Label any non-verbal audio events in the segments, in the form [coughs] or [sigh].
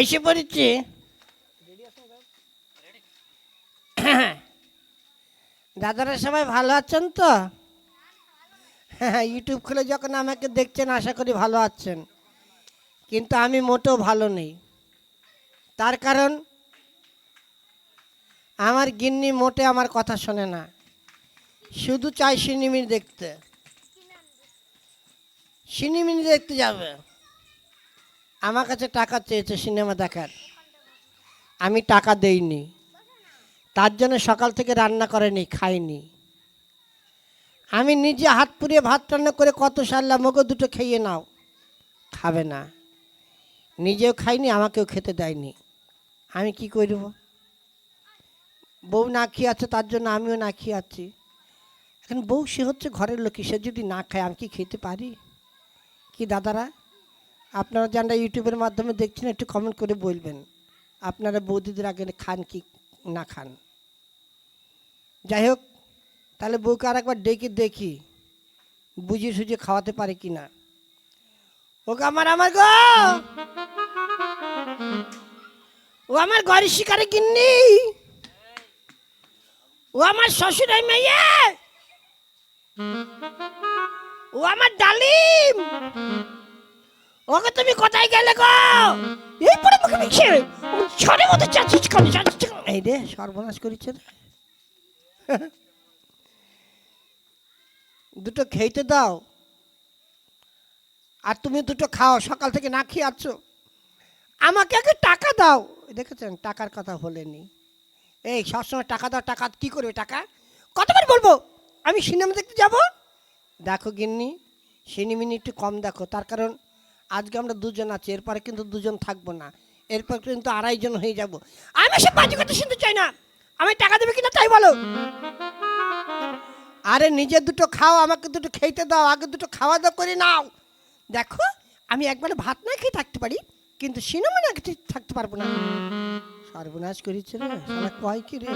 এসে পড়েছি। দাদারা সবাই ভালো আছেন তো? হ্যাঁ ইউটিউব খুলে যখন আমাকে দেখছেন, আশা করি ভালো আছেন। কিন্তু আমি মোটেও ভালো নেই। তার কারণ, আমার গিন্নি মোটে আমার কথা শোনে না। শুধু চাই সিনেমি দেখতে। সিনেমিনি দেখতে যাবে। আমার কাছে টাকা চেয়েছে সিনেমা দেখার। আমি টাকা দেইনি। তার জন্য সকাল থেকে রান্না করেনি, খাইনি। আমি নিজে হাত পুড়িয়ে ভাত রান্না করে কত সারলাম মোগো দুটো খেয়ে নাও। খাবে না। নিজেও খাইনি, আমাকেও খেতে দেয়নি। আমি কি করব বউ না খেয়ে আছে তার জন্য আমিও না খেয়ে আছি এখন বউ সে হচ্ছে ঘরের লোকই, সে যদি না খায়, আমি কি খেতে পারি? কি দাদারা? আপনারা যারা ইউটিউবের মাধ্যমে দেখছেন, একটু কমেন্ট করে বলবেন। আপনারা বৌদিদের আগে খান কি না খান? যাই হোক তাহলে বউকে আর একবার ডেকে দেখি, বুঝিয়ে সুঝিয়ে খাওয়াতে পারে কি না। ওকে আমার আমার গো! ও আমার ঘরের শিকারে গিন্নি! ও আমার শ্বশুরাই মেয়ে! ও আমার ডালিম! ওকে তুমি কোথায় গেলে গো? এই পরে মুখে মিছে ছড়ে মতো চাচ্ছিস কেন চাচ্ছিস কেন? এই রে, সর্বনাশ করেছে দুটো খেতে দাও। আর তুমি দুটো খাও, সকাল থেকে না খেয়ে আছো। আমাকে আগে টাকা দাও। দেখেছেন, টাকার কথা বলেনি। এই, সবসময় টাকা দাও, টাকা কি করবে টাকা? কতবার বলব? আমি সিনেমা দেখতে যাব? দেখো গিন্নি সিনেমিনি একটু কম দেখো। তার কারণ আজকে আমরা দুজন আছি, এরপরে কিন্তু দুজন থাকব না। এরপর কিন্তু আড়াইজন হয়ে যাব। আমি সে বাজে কথা শুনতে চাই না। আমি টাকা দেবে কিনা তাই বলো। আরে নিজে দুটো খাও, আমাকে দুটো খেতে দাও, আগে দুটো খাওয়া দাওয়া করে নাও। দেখো, আমি একবার ভাত না খেয়ে থাকতে পারি, কিন্তু সিনেমা না থাকতে পারব না। সর্বনাশ করেছে রে কয় কি রে?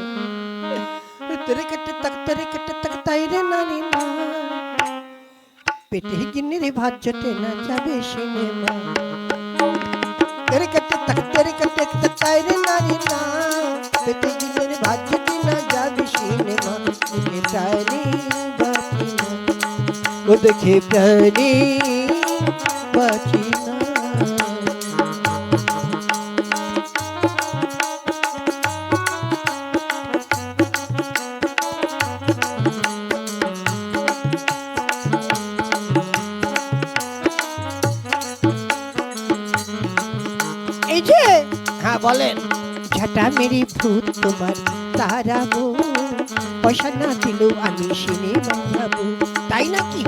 তেরে কেটে তাক তেরে কেটে তাক তাই রে নারী না পেটে গিন্নি রে ভাত জটে না যাবে সিনেমা তেরে কেটে তাক তেরে কেটে তাক তাই রে নারী না পেটে গিন্নি রে ভাত জটে না যাবে সিনেমা দেখে প্রাণী বাঁচি না ও দেখে প্রাণী বাঁচি তারাবো পয়সা না দিলেও আমি সিনেমা যাব তাই নাকি?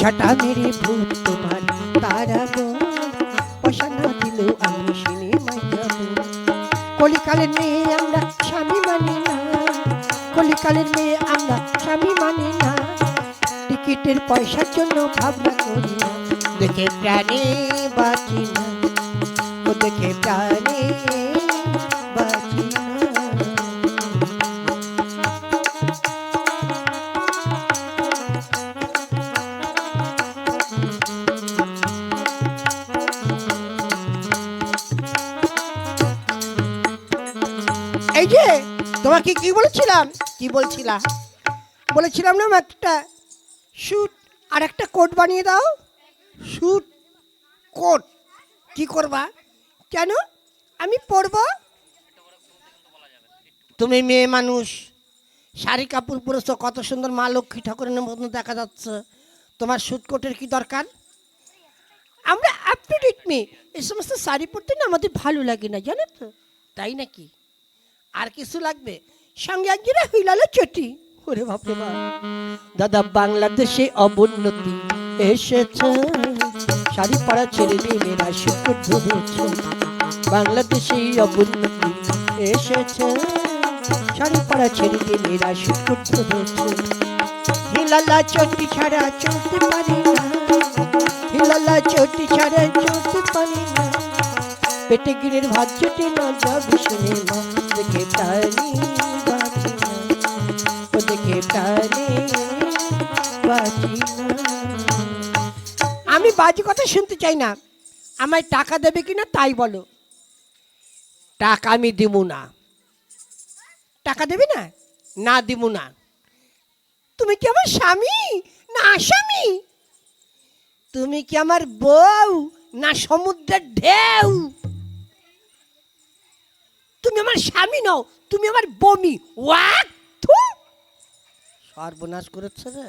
ঝাঁটা মেরে ভূত তোমার তারাবো পয়সা না দিলেও আমি সিনেমায় যাব কলিকালের মেয়ে আমরা স্বামী মানি না। কলিকালের মেয়ে আমরা স্বামী মানি না। টিকিটের পয়সার জন্য ভাবনা করি না। দেখে প্রাণে বাঁচি না। দেখে প্রাণে তোমাকে কি বলেছিলাম? কি বলছিলাম বলেছিলাম না একটা স্যুট আর একটা কোট বানিয়ে দাও। স্যুট কোট কি করবা? কেন? আমি পরবো তুমি মেয়ে মানুষ, শাড়ি কাপড় পরেছো, কত সুন্দর মা লক্ষ্মী ঠাকুরের মতন দেখা যাচ্ছে। তোমার কোটের কি দরকার? আমরা আপ টু ডেট মেয়ে। এই সমস্ত শাড়ি পরতে না আমাদের ভালো লাগে না, জানো তো? তাই নাকি? আর কিছু লাগবে? সঙ্গে হইলালে চটি। ওরে বাপরে বাপ। দাদা, বাংলাদেশে অবনতি এসেছে। শাড়ি পরা ছেড়ে মেয়েরা শুকুর ধরেছে বাংলাদেশে অবনতি এসেছে। শাড়ি পরা ছেড়ে মেয়েরা শুকুর ধরেছে হিলালা চটি ছাড়া চলতে পারি না। হিলালা চটি ছাড়া চলতে পারি না। পেটে গিরের ভাত জুটে না যাবি সিনেমা দেখে প্রাণী বাঁচি না। ও দেখে প্রাণী বাঁচি আমি বাজে কথা শুনতে চাই না। আমায় টাকা দেবে কিনা তাই বলো। টাকা আমি দিব না। টাকা দেবে না? না দিব না। তুমি কি আমার স্বামী? না আসামি তুমি কি আমার বউ? না সমুদ্রের ঢেউ? তুমি আমার স্বামী নও তুমি আমার বমি। ওয়াক থু। সর্বনাশ করেছে রে।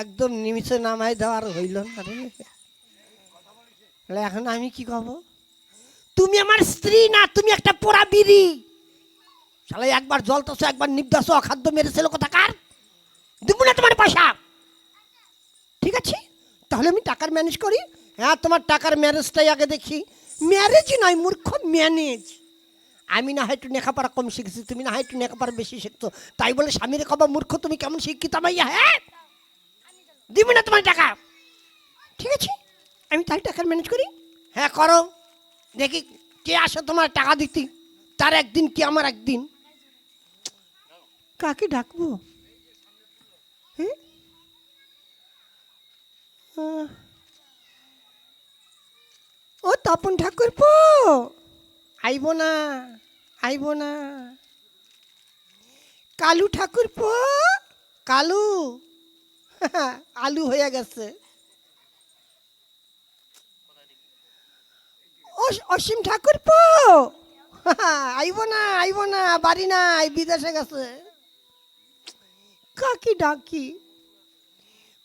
একদম নিমিষে নামাই দেওয়ার হইল না রে। এখন আমি কি কব তুমি আমার স্ত্রী না তুমি একটা পোড়া বিড়ি। শালা একবার জলতাছো একবার নিবদাসো অখাদ্য মেরেছিল কোথাকার? দিব না তোমার পয়সা। ঠিক আছে? তাহলে আমি টাকার ম্যানেজ করি। হ্যাঁ তোমার টাকার ম্যানেজটাই আগে দেখি। ম্যারেজ নয়, মূর্খ ম্যানেজ আমি না হয় একটু লেখাপড়া কম শিখেছি, তুমি না হয় একটু লেখাপড়া বেশি শিখতো তাই বলে স্বামীর কবা মূর্খ, তুমি কেমন শিক্ষিত মাইয়া হ্যাঁ? দিবি না তোমার টাকা। ঠিক আছে? আমি তাই টাকার ম্যানেজ করি? হ্যাঁ করো। দেখি কে আসে তোমার টাকা দিতে। তার একদিন কি আমার একদিন? কাকে ডাকবো? হ্যাঁ? ও তপন ঠাকুর পো। আইব না আইব না। কালু ঠাকুর পো। কালু আলু হয়ে গেছে। অস- অসীম ঠাকুর পো। আইব না আইব না বাড়ি নাই বিদেশে গেছে। কাকি ডাকি।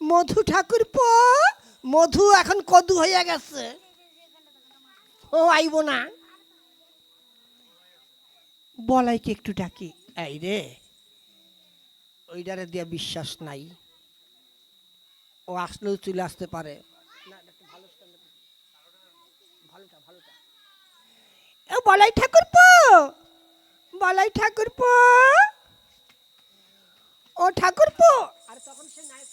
মধু ঠাকুর পো। মধু এখন কদু হয়ে গেছে। ও আইব না। বলাইকে একটু ডাকি। এই রে ওইটারে দিয়া বিশ্বাস নাই। ও আসলেও চলে আসতে পারে। ও বলাই ঠাকুর পো বলাই ঠাকুর পো ও ঠাকুর পো আর তখন সে নাই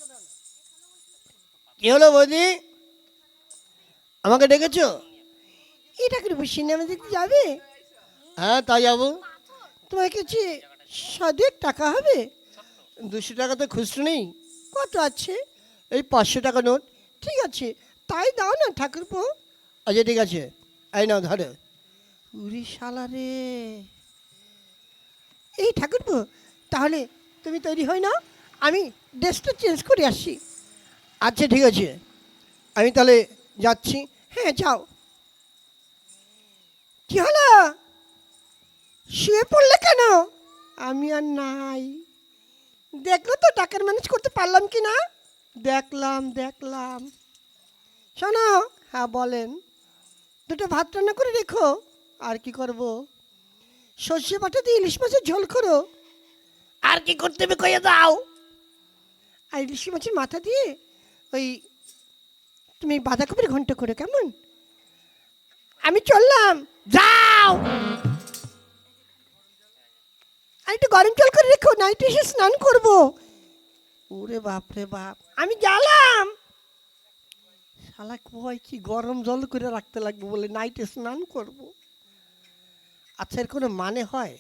কি হলো বৌদি? আমাকে ডেকেছো? এই ঠাকুর সিনেমা দেখতে যাবে? হ্যাঁ তাই যাব। তোমার কাছে সাদের টাকা হবে? দুশো টাকা তো খুচরো নেই। কত আছে? এই পাঁচশো টাকা নোট। ঠিক আছে তাই দাও না ঠাকুরপো। আচ্ছা ঠিক আছে। এই নাও ধরো। উরি শালা রে। এই ঠাকুরপো তাহলে তুমি তৈরি হই না আমি ড্রেসটা চেঞ্জ করে আসি আচ্ছা ঠিক আছে। আমি তাহলে যাচ্ছি। হ্যাঁ যাও। কি হলো? শুয়ে পড়লে কেন? আমি আর নাই। দেখল তো টাকার ম্যানেজ করতে পারলাম কি না? দেখলাম দেখলাম। শোনো হ্যাঁ বলেন। দুটো ভাত রান্না করে রেখো আর কি করব? সর্ষে বাটা দিয়ে ইলিশ মাছের ঝোল করো। আর কি করতে হবে কইয়ে দাও। আর ইলিশ মাছের মাথা দিয়ে ওই তুমি বাঁধাকপির ঘন্ট করে কেমন? আমি চললাম। যাও। আর একটু গরম জল করে রেখো নাইট এসে স্নান করব। ওরে বাপ রে বাপ, আমি গেলাম শালা কয় কি গরম জল করে রাখতে লাগবে বলে নাইটে স্নান করব। আচ্ছা এর কোনো মানে হয়?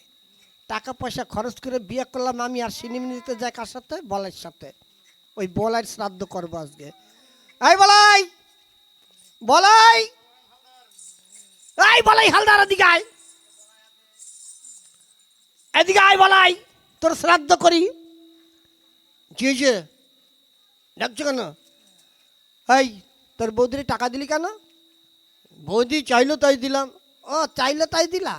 টাকা পয়সা খরচ করে বিয়ে করলাম আমি আর সিনেমা নিতে যাই কার সাথে? বলাইয়ের সাথে। ওই বলাইয়ের শ্রাদ্ধ করব আজকে। এই বলাই! বলাই! এই বলাই হালদার এদিকে আয়। এদিকে আয় বলাই, তোর শ্রাদ্ধ করি। কি হয়েছে? ডাকছো কেন? এই, তোর বৌদির টাকা দিলি কেন? বৌদি চাইলো তাই দিলাম। ও, চাইলো তাই দিলা?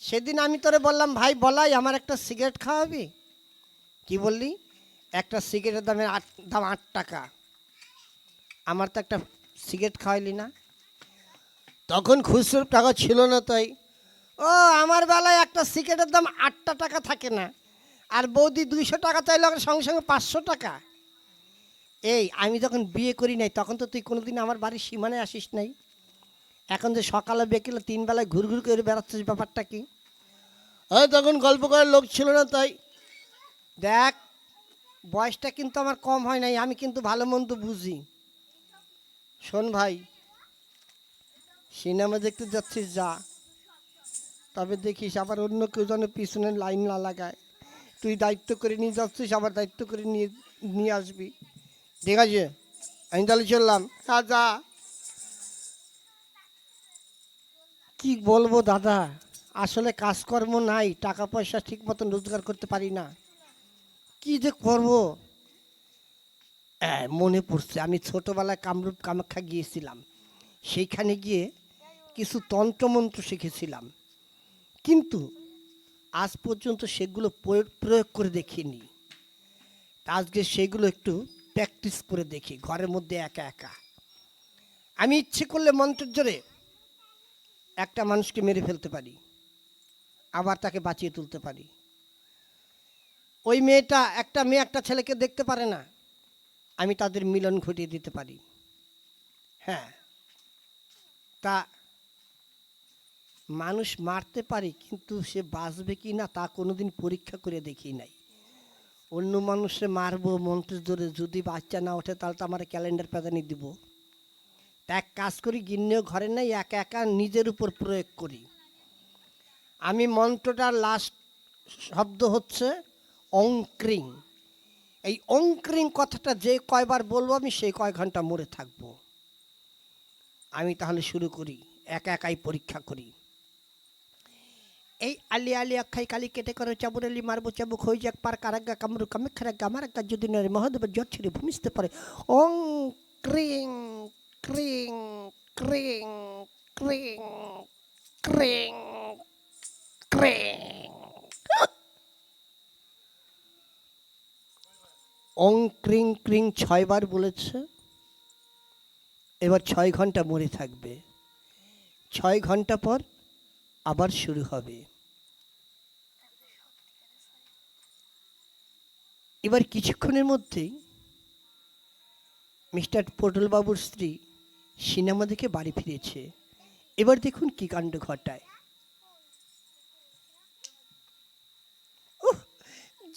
সেদিন আমি তোরে বললাম, ভাই, বলাই, আমার একটা সিগারেট খাওয়াবি? কি বললি? একটা সিগারেটের দামে আট, দাম আট টাকা। আমার তো একটা সিগারেট খাওয়াইলি না। তখন খুচরো টাকা ছিল না তাই। ও আমার বেলায় একটা সিগারেটের দাম আটটা টাকা থাকে না। আর বৌদি দুইশো টাকা চাইলে ওকে সঙ্গে সঙ্গে পাঁচশো টাকা। এই আমি যখন বিয়ে করি নাই তখন তো তুই কোনোদিন আমার বাড়ির সীমানায় আসিস নাই। এখন যে সকালে বেকেলে তিন বেলায় ঘুর ঘুর করে বেড়াচ্ছিস ব্যাপারটা কি? ওই তখন গল্প করার লোক ছিল না তাই। দেখ বয়সটা কিন্তু আমার কম হয় নাই আমি কিন্তু ভালো মন্দ বুঝি। শোন ভাই সিনেমা দেখতে যাচ্ছিস, যা। তবে দেখিস আবার অন্য কেউ যেন পিছনে লাইন না লাগায়। তুই দায়িত্ব করে নিয়ে যাচ্ছিস, আবার দায়িত্ব করে নিয়ে নিয়ে আসবি। ঠিক আছে? আমি তাহলে চললাম। হ্যাঁ যা। কি বলব দাদা? আসলে কাজকর্ম নাই টাকা পয়সা ঠিক মতন রোজগার করতে পারি না। কি যে করব? মনে পড়ছে, আমি ছোটোবেলায় কামরূপ কামাখ্যা গিয়েছিলাম। সেইখানে গিয়ে কিছু তন্ত্রমন্ত্র শিখেছিলাম। কিন্তু আজ পর্যন্ত সেগুলো প্রয়োগ- করে দেখিনি। আজকে সেগুলো একটু প্র্যাকটিস করে দেখি, ঘরের মধ্যে একা একা। আমি ইচ্ছে করলে মন্ত্রের জোরে একটা মানুষকে মেরে ফেলতে পারি, আবার তাকে বাঁচিয়ে তুলতে পারি। ওই মেয়েটা, একটা মেয়ে একটা ছেলেকে দেখতে পারে না, আমি তাদের মিলন ঘটিয়ে দিতে পারি। হ্যাঁ তা মানুষ মারতে পারি, কিন্তু সে বাঁচবে কি না তা কোনোদিন পরীক্ষা করে দেখি নাই। অন্য মানুষে মারবো, মন্ত্রের জোরে যদি বাচ্চা না ওঠে, তাহলে তো আমার ক্যালেন্ডার প্যাদানি দিব। এক কাজ করি, গিন্নেও ঘরে নেই, একা একা নিজের উপর প্রয়োগ করি। আমি মন্ত্রটার লাস্ট শব্দ হচ্ছে অঙ্ক্রিং এই অঙ্ক্রিং কথাটা যে কয়বার বলব আমি, সেই কয় ঘণ্টা মরে থাকব। আমি তাহলে শুরু করি, একা একাই পরীক্ষা করি। এই আলি আলি আখাই কালি কেটে করে চাবুরালি মারবো চাবুক হয়ে যাক পার কারাগা কামরু কামে খারাগা আমার একটা যদি নয় মহাদেব জ্বর ছিঁড়ে পারে অং ক্রিং ক্রিং ক্রিং ক্রিং ক্রিং ক্রিং অং ক্রিং ক্রিং ছয়বার বলেছে এবার ছয় ঘণ্টা মরে থাকবে ছয় ঘণ্টা পর আবার শুরু হবে। এবার কিছুক্ষণের মধ্যেই মিস্টার পটলবাবুর স্ত্রী সিনেমা দেখে বাড়ি ফিরেছে। এবার দেখুন কি কাণ্ড ঘটায়।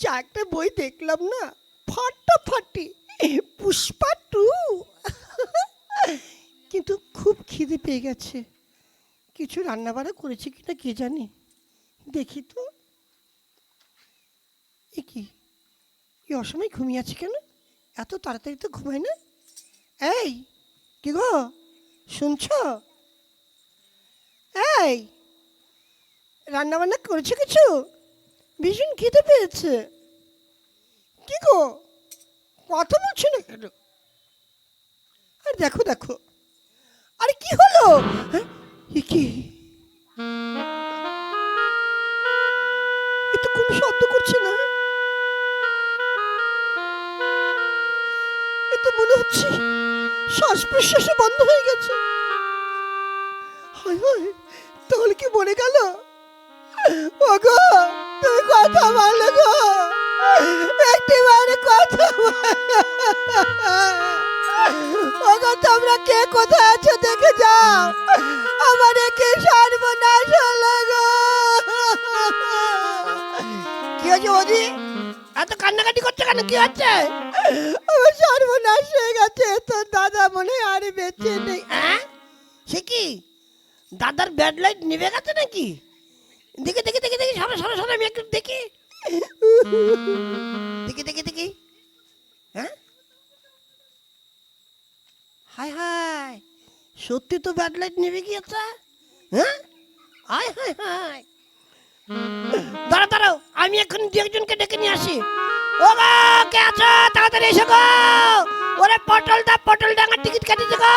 যা একটা বই দেখলাম না? ফাটাফাটি পুষ্পা টু কিন্তু খুব খিদে পেয়ে গেছে। কিছু রান্নাবাড়া করেছে কিনা কে জানে? দেখি তো। এ কি? এই অসময় ঘুমিয়ে আছে কেন? এত তাড়াতাড়ি তো ঘুমায় না? এই, কি গো? শুনছ? এই, রান্নাবান্না করেছ কিছু? ভীষণ খিদে পেয়েছে। কি গো? কথা বলছো না কেন? আর দেখো দেখো। আরে কি হলো? হ্যাঁ? কি? এ তো কোনো শব্দ করছে না। এ তো মনে হচ্ছে শ্বাস প্রশ্বাসে বন্ধ হয়ে গেছে। হায় হায়, তাহলে কি মরে গেল? ওগো তুমি কথা বলো গো। একটি বারে কথা ওগো, তোমরা কে কোথায় আছো দেখে যাও। ওদি এত কান্নাকাটি করছে কেন? কি হচ্ছে? আমার সর্বনাশ হয়ে গেছে। তোর দাদা মনে হয় আর বেঁচে নেই। হ্যাঁ সে কি? দাদার ব্যাড লাইট নিভে গেছে নাকি? দেখি দেখি দেখি দেখি সরো সরো সরো আমি একটু দেখি। দেখি দেখি দেখি। হ্যাঁ হায় হায় সত্যি তো ব্যাড লাইট নেমে গিয়েছে। হ্যাঁ হায় হায় হায় দাঁড়া দাঁড়াও আমি এখন দু একজনকে ডেকে নিয়ে আসি। ও গো কে আছো? তাড়াতাড়ি এসো গো। ওরে পটল দা পটল ডাঙার টিকিট কাটিছে গো।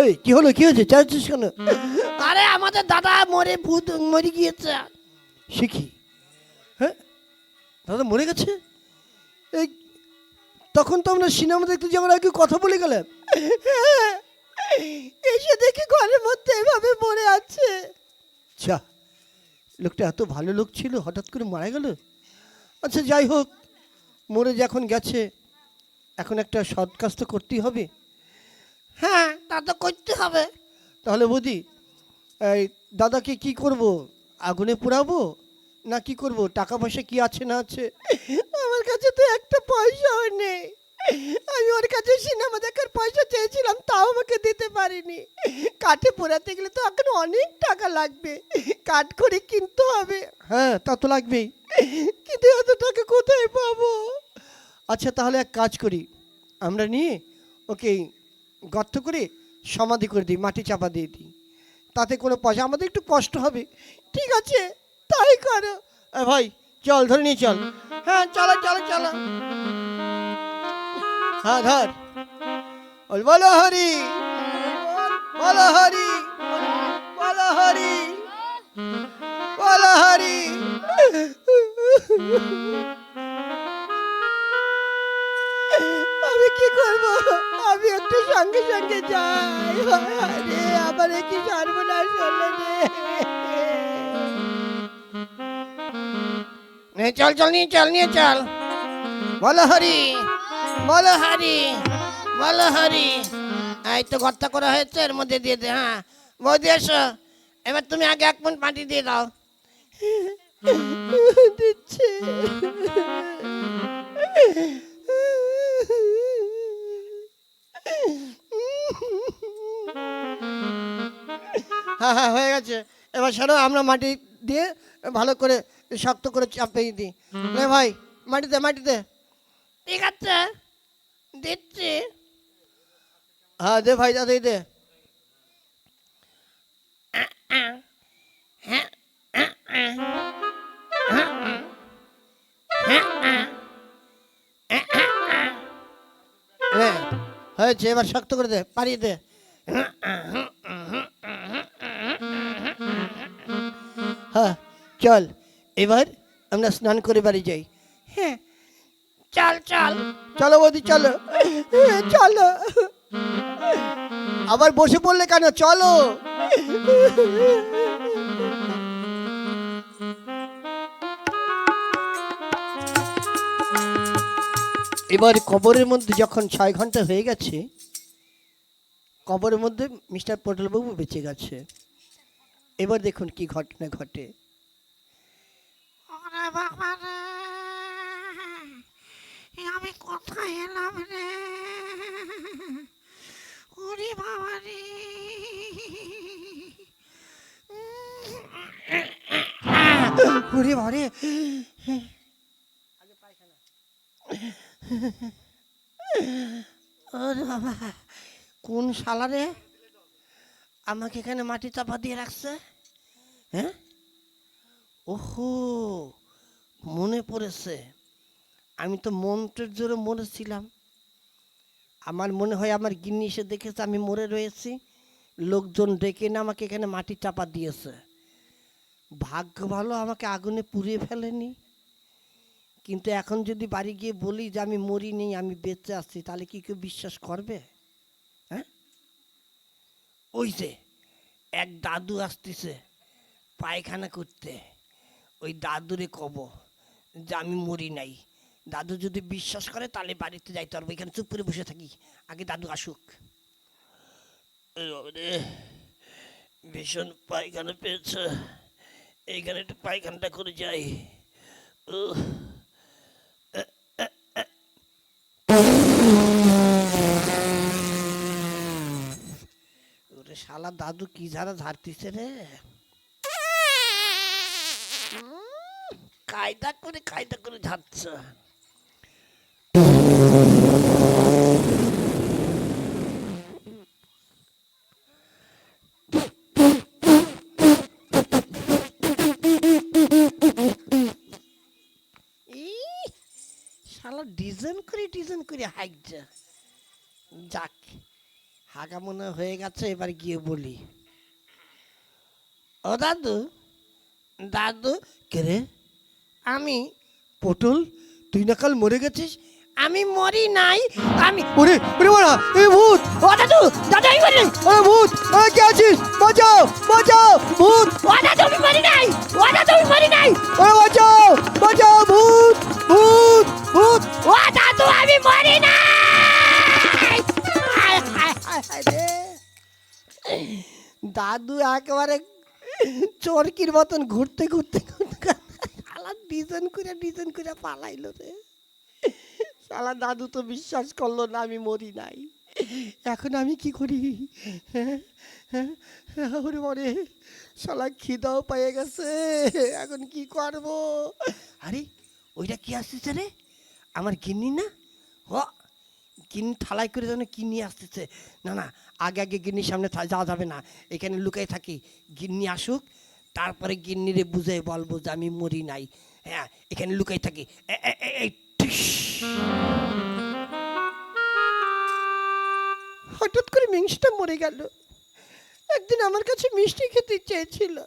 এই কি হলো কি হয়েছে? চাইছিস কেন? আরে আমাদের দাদা মরে ভূত মরে গিয়েছে। শিখি হ্যাঁ? দাদা মরে গেছে? এই তখন তো আমরা সিনেমা দেখতে যাওয়ার আগে কথা বলে গেলাম। এসে দেখি ঘরের মধ্যে এভাবে মরে আছে। আচ্ছা লোকটা এত ভালো লোক ছিল, হঠাৎ করে মারা গেল? আচ্ছা যাই হোক, মরে যখন গেছে, এখন একটা সৎ কাজ তো করতেই হবে। হ্যাঁ তা তো করতে হবে। তাহলে বৌদি এই দাদাকে কি করব? আগুনে পোড়াবো? না কি করব? টাকা পয়সা কি আছে না আছে? আমার কাছে তো একটা পয়সাও নেই। আমি ওর কাছে সিনেমা দেখার পয়সা চেয়েছিলাম তাও আমাকে দিতে পারিনি। কাঠে পোড়াতে গেলে তো এখন অনেক টাকা লাগবে কাঠ করে কিনতে হবে। হ্যাঁ তা তো লাগবেই। কিন্তু এত টাকা কোথায় পাবো? আচ্ছা তাহলে এক কাজ করি। আমরা নিয়ে ওকে গর্ত করে সমাধি করে দিই মাটি চাপা দিয়ে দিই। তাতে কোনো পয়সা আমাদের একটু কষ্ট হবে। ঠিক আছে তাই করো। ভাই চল ধরে নিয়ে চল। হ্যাঁ চলো চলো চলো। হ্যাঁ ধর বল হরি। বলো হরি। বলো হরি। বলো হরি। আমি কি করব? আমি একটু সঙ্গে সঙ্গে যাই। আরে আমার এ কি সর্বনাশ হলো রে। নে, চল চল, নিয়ে চল নিয়ে, চল। বলো হরি। বলো হরি বলো হরি। এই তো গর্ত করা হয়েছে এর মধ্যে দিয়ে দে হ্যাঁ। বৌদি এসো। এবার তুমি আগে এক মিনিট মাটি দিয়ে দাও। দিচ্ছে। হ্যাঁ হ্যাঁ হয়ে গেছে। এবার শোনো আমরা মাটি দিয়ে ভালো করে শক্ত করে চাপিয়ে দিই। ভাই মাটিতে মাটিতে। ঠিক আছে। দিচ্ছি হ্যাঁ দে ভাই দাদা দে নে, হয়েছে এবার শক্ত করে দে পারিয়ে দে। হ্যাঁ চল এবার আমরা স্নান করে বাড়ি যাই। হ্যাঁ চল চল। চলো বৌদি, চলো। চলো। আবার বসে পড়লে কেন? চলো। এবার কবরের মধ্যে যখন ছয় ঘণ্টা হয়ে গেছে, কবরের মধ্যে মিস্টার পটলবাবু বেঁচে গেছে। এবার দেখুন কি ঘটনা ঘটে। বাবা রে এ আমি কোথায় এলাম রে। ওরে বাবা রে। ওরে বারে ওরে বাবা, কোন শালারে আমাকে এখানে মাটি চাপা দিয়ে রাখছে। হ্যাঁ? ওহো, মনে পড়েছে। আমি তো মন্ত্রের জোরে মরেছিলাম। আমার মনে হয় আমার গিন্নি এসে দেখেছে আমি মরে রয়েছি। লোকজন ডেকে না আমাকে এখানে মাটি চাপা দিয়েছে। ভাগ্য ভালো আমাকে আগুনে পুড়িয়ে ফেলেনি। কিন্তু এখন যদি বাড়ি গিয়ে বলি যে আমি মরি নেই, আমি বেঁচে আসছি তাহলে কি কেউ বিশ্বাস করবে? হ্যাঁ? ওই যে এক দাদু আসতেছে পায়খানা করতে। ওই দাদুরে কব যে আমি মরি নাই। দাদু যদি বিশ্বাস করে, তাহলে বাড়িতে যাইতে পারব। এখানে চুপ করে বসে থাকি। আগে দাদু আসুক। ভীষণ পায়খানা পেয়েছে। এইখানে একটু পায়খানাটা করে যাই। ওরে শালা দাদু, কি ঝাড়া ঝাড়তিছে রে? কায়দা করে কায়দা করে ঝাড়ছে ই শালা ডিজাইন করে করে যাক হাগা মনে হয়ে গেছে, এবার গিয়ে বলি। ও দাদু দাদু, কে রে? আমি, পটল, তুই না কাল মরে গেছিস? আমি মরি নাই আমি ওরে ওরে বড়া এ ভূত! ও দাদু দাদু আমি মরি নাই। ভূত এ কে আছিস? বাঁচাও বাঁচাও ভূত! ও দাদু আমি মরি নাই। ও দাদু আমি মরি নাই। ও বাঁচাও বাঁচাও ভূত! ভূত ভূত! ও দাদু আমি মরি নাই। দাদু একেবারে চরকির মতন ঘুরতে ঘুরতে ঘুরতে শালা ডিজাইন করে ডিজাইন করে পালাইলো রে। শালা দাদু তো বিশ্বাস করল না আমি মরি নাই। এখন আমি কি করি? হ্যাঁ হ্যাঁ ওরে মরে শালা খিদাও পেয়ে গেছে। এখন কি করব? আরে, ওইটা কি আসতেছে রে? আমার গিন্নি না? হ, গিন্নি থালাই করে যেন কি নিয়ে আসতেছে। না না, আগে আগে গিন্নির সামনে যাওয়া যাবে না। এখানে লুকিয়ে থাকি। গিন্নি আসুক, তারপরে গিন্নিরে বুঝে বলব যে আমি মরি নাই। হ্যাঁ এখানে লুকিয়ে থাকি। এই হঠাৎ করে মিংসটা মরে গেল। একদিন আমার কাছে মিষ্টি খেতে চেয়েছিল।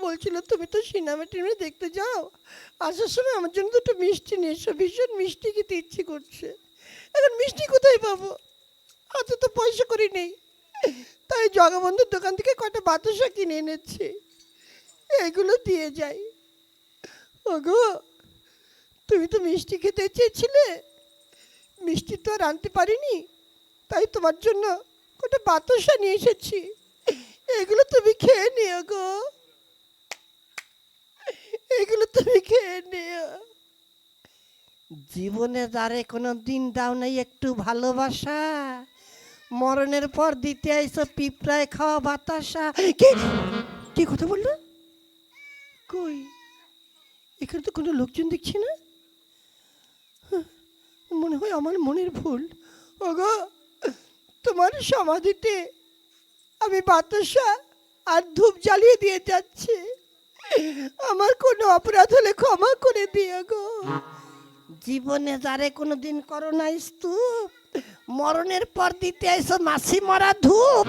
বলছিল, তুমি তো সিনেমা টিনে দেখতে যাও। আসার সময় আমার জন্য দুটো মিষ্টি নিয়ে এসো। ভীষণ মিষ্টি খেতে ইচ্ছে করছে। এখন মিষ্টি কোথায় পাবো? হাতে তো পয়সা করি নেই। তাই জগবন্ধুর দোকান থেকে কটা বাতাসা কিনে এনেছি। এগুলো দিয়ে যাই। ওগো তুমি তো মিষ্টি খেতে চেয়েছিলে। মিষ্টি তো আর আনতে পারিনি তাই তোমার জন্য কটা বাতাসা নিয়ে এসেছি। এগুলো তুমি খেয়ে নিও গো। এগুলো তুমি খেয়ে নিও। জীবনে দ্বারে কোনো দিন দাও নাই একটু ভালোবাসা মরণের পর দিতে আইসো পিঁপড়ায় খাওয়া বাতাসা। কি? কি কথা বলল? কই? এখানে তো কোনো লোকজন দেখছি না। মনে হয় আমার মনের ভুল। ওগো, তোমার সমাধিতে আমি বাতাসা আর ধূপ জ্বালিয়ে দিয়ে যাচ্ছি। আমার কোনো অপরাধ হলে ক্ষমা করে দিও গো। জীবনে যারে কোনো দিন করো না স্তূপ। মরণের পর দিতে আইসো মাসি মরা ধূপ।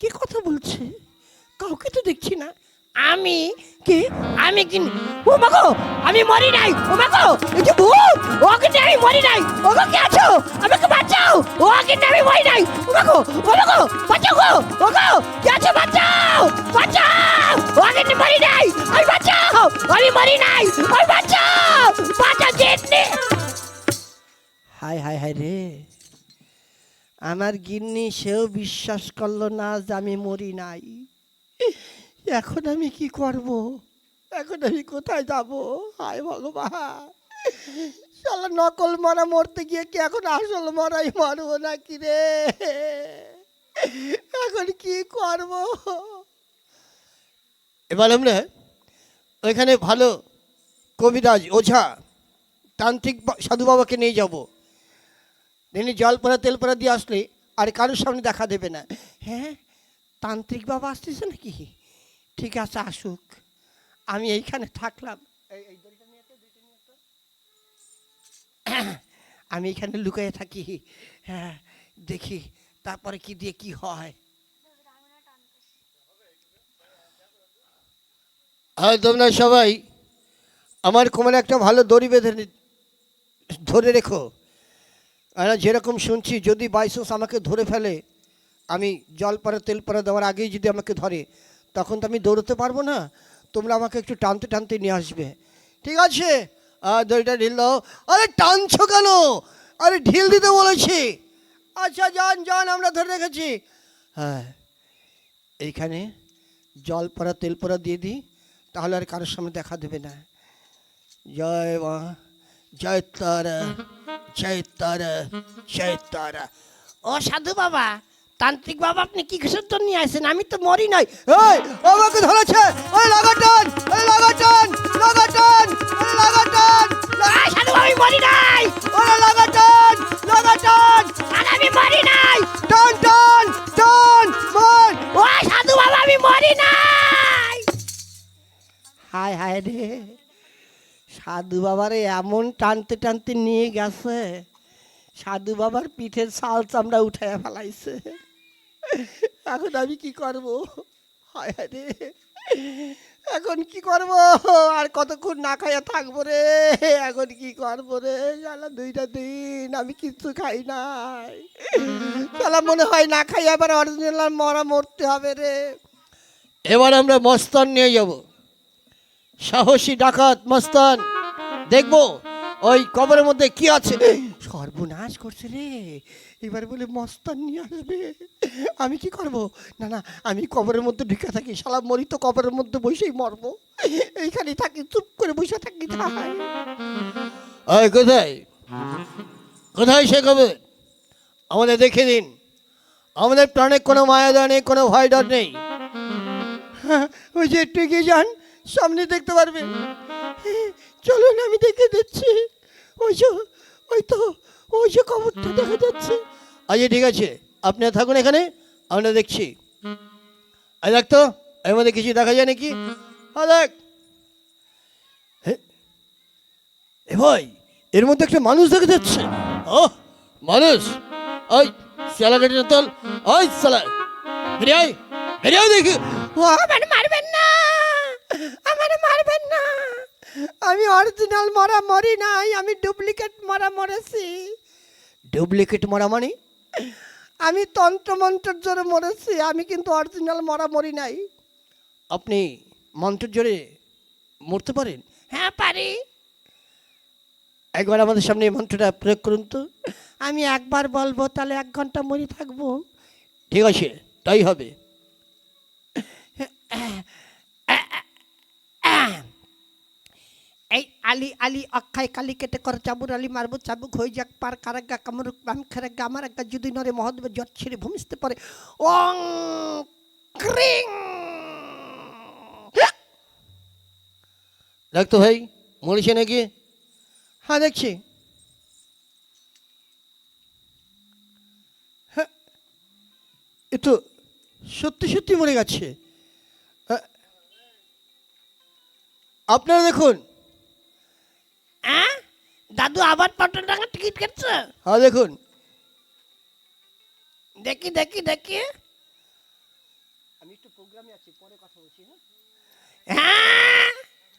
কি কথা বলছে? কাউকে তো দেখছি না। আমি কি? আমি কি ও মাগো আমি মরি নাই ও মাগো এই যে ভূত ও কিন্তু আমি মরি নাই ও গো কে আছো? আমাকে বাঁচাও ও কিন্তু আমি মরি নাই ও মাগো ও মাগো বাঁচাও গো ও গো কে আছো? বাঁচাও বাঁচাও ও কিন্তু মরি নাই আমি বাঁচাও আমি মরি নাই আমি বাঁচাও বাঁচাও জেনে হাই হাই হাই রে আমার গিন্নি সেও বিশ্বাস করল না যে আমি মরি নাই। এখন আমি কি করব? এখন আমি কোথায় যাব? হায় ভগবান। শালা নকল মারা মরতে গিয়ে কি এখন আসল মরাই মরবো নাকি রে? এখন কি করব? এবার আমরা ওইখানে ভালো কবিরাজ, ওঝা, তান্ত্রিক সাধু বাবাকে নিয়ে যাব। তিনি জল পড়া তেল পড়া দিয়ে আসলে আর কারোর সামনে দেখা দেবে না। হ্যাঁ তান্ত্রিক বাবা আসতেছে নাকি? ঠিক আছে, আসুক। আমি এইখানে থাকলাম। [coughs] আমি এখানে লুকিয়ে থাকি। হ্যাঁ দেখি তারপরে কি দিয়ে কি হয়। তোমরা সবাই, আমার কোমরে একটা ভালো দড়ি বেঁধে ধরে রেখো। আর যেরকম শুনছি, যদি বাইসেন্স আমাকে ধরে ফেলে, আমি জল পরা, তেল পরা দেওয়ার আগেই যদি আমাকে ধরে তখন তো আমি দৌড়তে পারব না। তোমরা আমাকে একটু টানতে টানতে নিয়ে আসবে। ঠিক আছে? আর দড়িটা ঢিল দাও। আরে টানছো কেন? আরে ঢিল দিতে বলেছি। আচ্ছা যান যান, আমরা ধরে রেখেছি। হ্যাঁ এইখানে জল পরা তেল পরা দিয়ে দিই। তাহলে আর কারোর সামনে দেখা দেবে না। জয় মা, জয় তারা জয় তারা জয় তারা। ও সাধু বাবা তান্ত্রিক বাবা আপনি কি কিসের জন্য নিয়ে আসেন আমি তো মরি নাই। এই আমাকে ধরেছে। ওই লাগাটান ওই লাগাটান লাগাটান ওই লাগাটান সাধু আমি মরি নাই। ওই লাগাটান লাগাটান আর আমি মরি নাই। টান টান টান মর। ও সাধু বাবা আমি মরি নাই। হায় হায় রে। সাধু বাবারে এমন টানতে টানতে নিয়ে গেছে। সাধু বাবার পিঠের ছাল চামড়া উঠাইয়া ফেলাইছে। এখন আমি কি করব? হায় রে। এখন কি করব? আর কতক্ষণ না খাইয়া থাকব রে? এখন কি করব রে? শালা দুইটা দিন আমি কিচ্ছু খাই নাই। শালা মনে হয় না খাই আবার অরিজিনাল মরা মরতে হবে রে। এবার আমরা মস্তান নিয়ে যাব। সাহসী ডাকাত মস্তান। দেখব ওই কবরের মধ্যে কি আছে? সর্বনাশ করছে রে। এবার বলে মস্তান নিয়ে আসবে। আমি কি করব? না না আমি কবরের মধ্যে ঢুকে থাকি শালা মরি তো কবরের মধ্যে বসেই মরবো। এইখানে থাকি চুপ করে বসে থাকি তাই কোথায়? কোথায় সে কবর? আমাদের দেখে দিন আমাদের প্রাণে কোনো মায়া নেই কোনো ভয় ডর নেই। [laughs] ওই যে একটু এগিয়ে যান সামনে দেখতে পারবেন। চলুন আমি দেখে দিচ্ছি। ওই যে ওই তো ওই যে কবরটা দেখা যাচ্ছে। আচ্ছা ঠিক আছে। আপনি থাকুন এখানে আমরা দেখছি। দেখ তো এর মধ্যে কিছু দেখা যায় নাকি? হ্যাঁ দেখ। হে, এ ভাই এর মধ্যে একটা মানুষ দেখা যাচ্ছে। ও মানুষ। ওই সালা কেটে তোল ওই সালা বেরিয়ে আয় বেরিয়ে দেখি। ও আমার মারবেন না। আমার মারবেন না। আমি অরিজিনাল মরা মরি নাই আমি ডুপ্লিকেট মরা মরেছি ডুপ্লিকেট মরা মানে আমি তন্ত্র মন্ত্রের জোরে মরেছি আমি কিন্তু অরিজিনাল মরা মরি নাই। আপনি মন্ত্রের জোরে মরতে পারেন? হ্যাঁ পারি। একবার আমাদের সামনে এই মন্ত্রটা প্রয়োগ করুন তো। আমি একবার বলব তাহলে এক ঘণ্টা মরে থাকব। ঠিক আছে তাই হবে এই আলি আলি অক্ষয় কালি কেটে কর চাবুর আলি মারবো চাবুক হয়ে যাক পার কারাগা কামরুক আমি খারাগা আমার একটা যদি নরে মহদেবের জট ছেড়ে ভূমিষ্ঠে পড়ে ওং ক্রিং দেখতো ভাই মরেছে নাকি হ্যাঁ দেখছি হ্যাঁ এ তো সত্যি সত্যি মরে গেছে। আপনারা দেখুন দাদু আবার পটল টাকা টিকিট কাটছে? হ্যাঁ দেখুন। দেখি দেখি দেখি। আমি একটু প্রোগ্রামে আছি পরে কথা বলছি হ্যাঁ?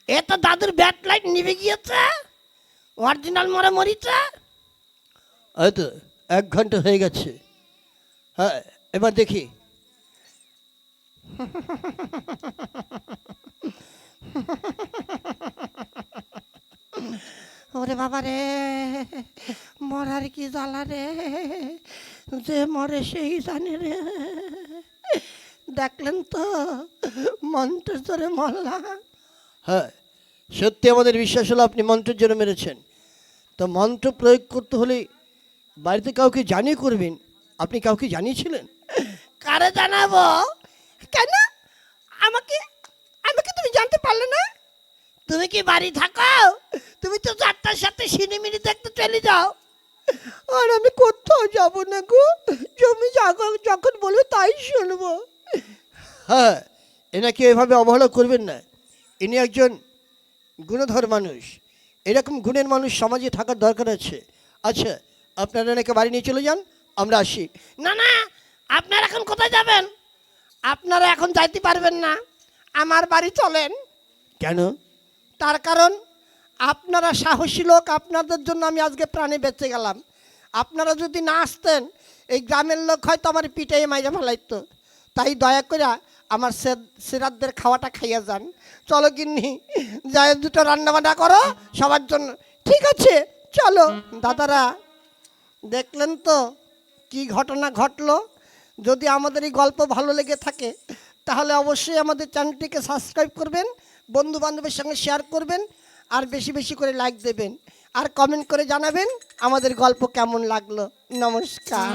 এ তো দাদুর ব্যাট লাইট নিভে গিয়েছে। অরিজিনাল মরে মরিছে। এই তো এক ঘণ্টা হয়ে গেছে। হ্যাঁ এবার দেখি। [laughs] ওরে বাবা রে মরার কি জ্বালা রে? যে মরে সেই জানে রে। দেখলেন তো মন্ত্রের জোরে মরলাম হ্যাঁ সত্যি আমাদের বিশ্বাস হলো আপনি মন্ত্রের জন্য মেরেছেন। তো মন্ত্র প্রয়োগ করতে হলে বাড়িতে কাউকে জানিয়ে করবেন। আপনি কাউকে জানিয়েছিলেন? কারে জানাব? কেন? আমাকে আমাকে তুমি জানতে পারলে না? তুমি কি বাড়ি থাকো? তুমি তো চারটার সাথে সিনেমিনি দেখতে চলে যাও। আর আমি কোথাও যাব না গো। জমি যখন বলবে তাই শুনব। হ্যাঁ এনাকে এভাবে অবহেলা করবেন না। ইনি একজন গুণধর মানুষ। এরকম গুণের মানুষ সমাজে থাকার দরকার আছে। আচ্ছা আপনারা এনাকে বাড়ি নিয়ে চলে যান আমরা আসি। না না আপনারা এখন কোথায় যাবেন? আপনারা এখন যাইতে পারবেন না। আমার বাড়ি চলেন। কেন? তার কারণ, আপনারা সাহসী লোক, আপনাদের জন্য আমি আজকে প্রাণে বেঁচে গেলাম। আপনারা যদি না আসতেন, এই গ্রামের লোক হয়তো আমার পিটাই মাইজা ফেলাইতো। তাই দয়া করে আমার সেরাতদের খাওয়াটা খাইয়া যান। চলো গিন্নি, যাই দুটো রান্না বান্না করো, সবার জন্য। ঠিক আছে, চলো। দাদারা, দেখলেন তো কি ঘটনা ঘটলো? যদি আমাদের এই গল্প ভালো লেগে থাকে, তাহলে অবশ্যই আমাদের চ্যানেলটিকে সাবস্ক্রাইব করবেন বন্ধু বান্ধবের সঙ্গে শেয়ার করবেন আর বেশি বেশি করে লাইক দেবেন। আর কমেন্ট করে জানাবেন আমাদের গল্প কেমন লাগল। নমস্কার।